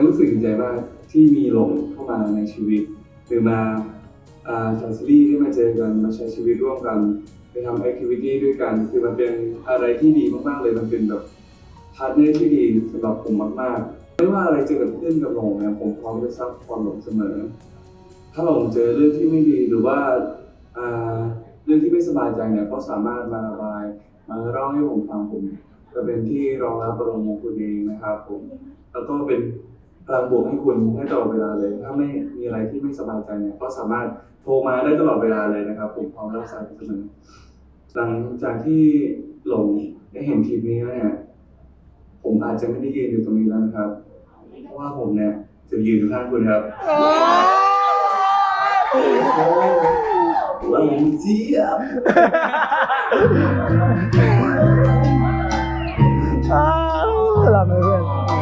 งรู้สึกดีใจมากที่มีหลงเข้ามาในชีวิต หรือมาอ่าทำซีรีส์ที่มาเจอกันมาใช้ชีวิตร่วมกันไปทำแอคทิวิตี้ด้วยกัน คือมันเป็นอะไรที่ดีมากๆเลยมันเป็นแบบพาร์ทเนอร์ที่ดีสำหรับผมมากๆ ไม่ว่าอะไรจะเกิดขึ้นกับหลงเนี่ยผมพร้อมจะซัพพอร์ตหลงเสมอ ถ้าหลงเจอเรื่องที่ไม่ดีหรือว่าอ่าเรื่องที่ไม่สบายใจเนี่ยก็สามารถมาระบายมาเล่าให้ผมฟังผมจะเป็นที่รองรับอารมณ์ของคุณเองนะครับผมแล้วก็เป็น พลังบวกให้คุณให้ตลอดเวลาเลย ถ้าไม่มีอะไรที่ไม่สบายใจเนี่ยก็สามารถโทรมาได้ตลอดเวลาเลยนะครับ ผมพร้อมรับสายเสมอหลังจากที่หลงได้เห็นคลิปนี้แล้วเนี่ยผมอาจจะไม่ได้ยืนอยู่ตรงนี้แล้วนะครับ เพราะว่าผมเนี่ยจะยืนอยู่ข้างคุณครับหลังเจี๊ยบอ้าวหลับเลยเพื่อน